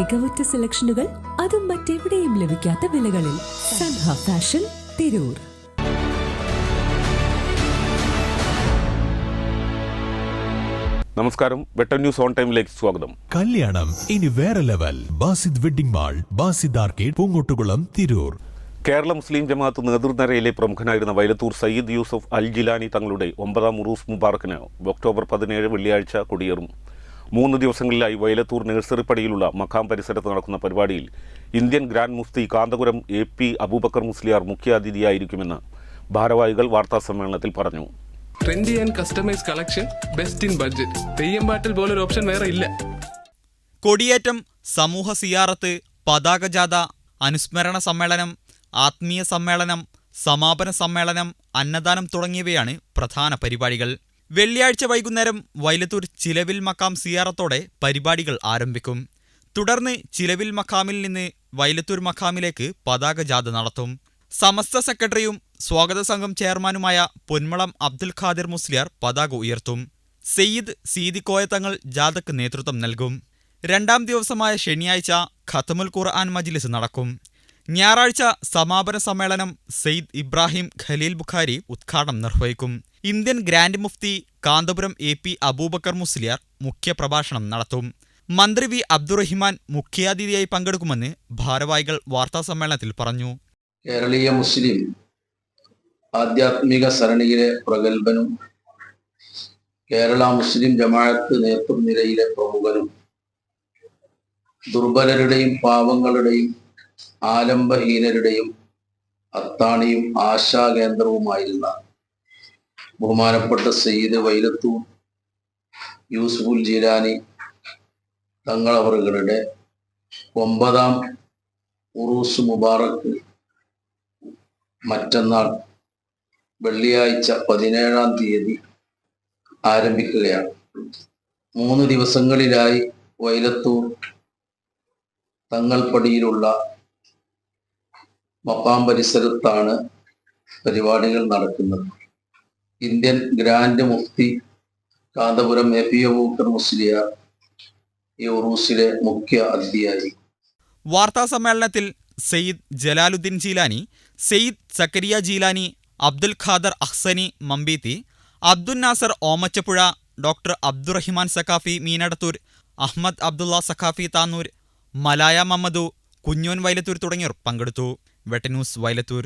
മികവുറ്റ സെലക്ഷനുകൾ അതും മറ്റെവിടെയും ലഭിക്കാത്ത വിലകളിൽ സൻഹ ഫാഷൻ തിരൂർ. നമസ്കാരം. വെട്ടർ ന്യൂസ് ഓൺ ടൈമിലേക്ക് സ്വാഗതം. കല്യാണം ഇനി വേറെ level. Basid wedding mall Basid arcade Poongottukulam Tirur. Kerala Muslim Jamaath നേതൃനിരയിലെ പ്രമുഖനായിരുന്ന വൈലത്തൂർ സയ്യിദ് യൂസഫ് അൽ ജിലാനി തങ്ങളുടെ ഒമ്പതാം ഉറൂസ് മുബാറക്കിന് ഒക്ടോബർ പതിനേഴ് വെള്ളിയാഴ്ച കൊടിയേറും. മൂന്ന് ദിവസങ്ങളിലായി വയലത്തൂർ നഴ്സറി പടിയിലുള്ള മഖാം പരിസരത്ത് നടക്കുന്ന പരിപാടിയിൽ Indian grand Mufti Kanthapuram A P Aboobacker Musliyar മുഖ്യാതിഥിയായിരിക്കുമെന്ന് ഭാരവാഹികൾ വാർത്താ സമ്മേളനത്തിൽ പറഞ്ഞു. Trendy and customise collection best in budget Theyyam പാട്ടിൽ പോലൊരു ഓപ്ഷൻ വേറെ ഇല്ല. കൊടിയേറ്റം സമൂഹ സിയാറത്ത് പതാകജാഥ അനുസ്മരണ സമ്മേളനം ആത്മീയ സമ്മേളനം സമാപന സമ്മേളനം അന്നദാനം തുടങ്ങിയവയാണ് പ്രധാന പരിപാടികൾ. വെള്ളിയാഴ്ച വൈകുന്നേരം വൈലത്തൂർ ചിലവിൽ മക്കാം സിയാറത്തോടെ പരിപാടികൾ ആരംഭിക്കും. തുടർന്ന് ചിലവിൽ മക്കാമിൽ നിന്ന് വൈലത്തൂർ മക്കാമിലേക്ക് പതാക ജാഥ നടത്തും. സമസ്ത സെക്രട്ടറിയും സ്വാഗത സംഘം ചെയർമാനുമായ പൊന്മളം അബ്ദുൽ ഖാദിർ മുസ്ലിയാർ പതാക ഉയർത്തും. സെയ്ദ് സീദിക്കോയ തങ്ങൾ ജാഥക്ക് നേതൃത്വം നൽകും. രണ്ടാം ദിവസമായ ശനിയാഴ്ച ഖത്തമുൽ ഖുർആൻ മജ്ലിസ് നടക്കും. ഞായറാഴ്ച സമാപന സമ്മേളനം സെയ്ദ് ഇബ്രാഹിം ഖലീൽ ബുഖാരി ഉദ്ഘാടനം നിർവഹിക്കും. Indian grand Mufti Kanthapuram A P Aboobacker Musliyar മുഖ്യപ്രഭാഷണം നടത്തും. മന്ത്രി വി അബ്ദുറഹിമാൻ മുഖ്യാതിഥിയായി പങ്കെടുക്കുമെന്ന് ഭാരവാഹികൾ വാർത്താസമ്മേളനത്തിൽ പറഞ്ഞു. കേരളീയ മുസ്ലിം ആധ്യാത്മിക സരണിയിലെ പ്രഗത്ഭനും കേരള മുസ്ലിം ജമാഅത്ത് നേതൃനിരയിലെ പ്രമുഖനും ദുർബലരുടെയും പാവങ്ങളുടെയും ആലംബഹീനരുടെയും അത്താണിയും ആശാകേന്ദ്രവുമായിരുന്ന ബഹുമാനപ്പെട്ട സയ്യിദ് വൈലത്തൂർ യൂസുഫുൽ ജീലാനി തങ്ങളവറുകളുടെ ഒമ്പതാം ഉറൂസ് മുബാറക്ക് മറ്റന്നാൾ വെള്ളിയാഴ്ച പതിനേഴാം തീയതി ആരംഭിക്കുകയാണ്. മൂന്ന് ദിവസങ്ങളിലായി വൈലത്തൂർ തങ്ങൾപ്പടിയിലുള്ള മപ്പാം പരിസരത്താണ് പരിപാടികൾ നടക്കുന്നത്. Indian grand Mufti Kanthapuram A P Abookkar Musliyar ഈ ഉറൂസിലെ മുഖ്യ അതിഥിയായി. വാർത്താ സമ്മേളനത്തിൽ സെയ്ദ് ജലാലുദ്ദീൻ ജീലാനി സെയ്ദ് സക്കരിയ ജീലാനി അബ്ദുൽ ഖാദർ അഹ്സനി മമ്പീത്തി അബ്ദുൽ നാസർ ഓമച്ചപ്പുഴ ഡോക്ടർ അബ്ദുറഹിമാൻ സഖാഫി മീനടത്തൂർ അഹമ്മദ് അബ്ദുള്ള സഖാഫി താന്നൂർ മലായ മമ്മദു കുഞ്ഞോൻ വൈലത്തൂർ തുടങ്ങിയവർ പങ്കെടുത്തു. വെട്ടന്യൂസ് വൈലത്തൂർ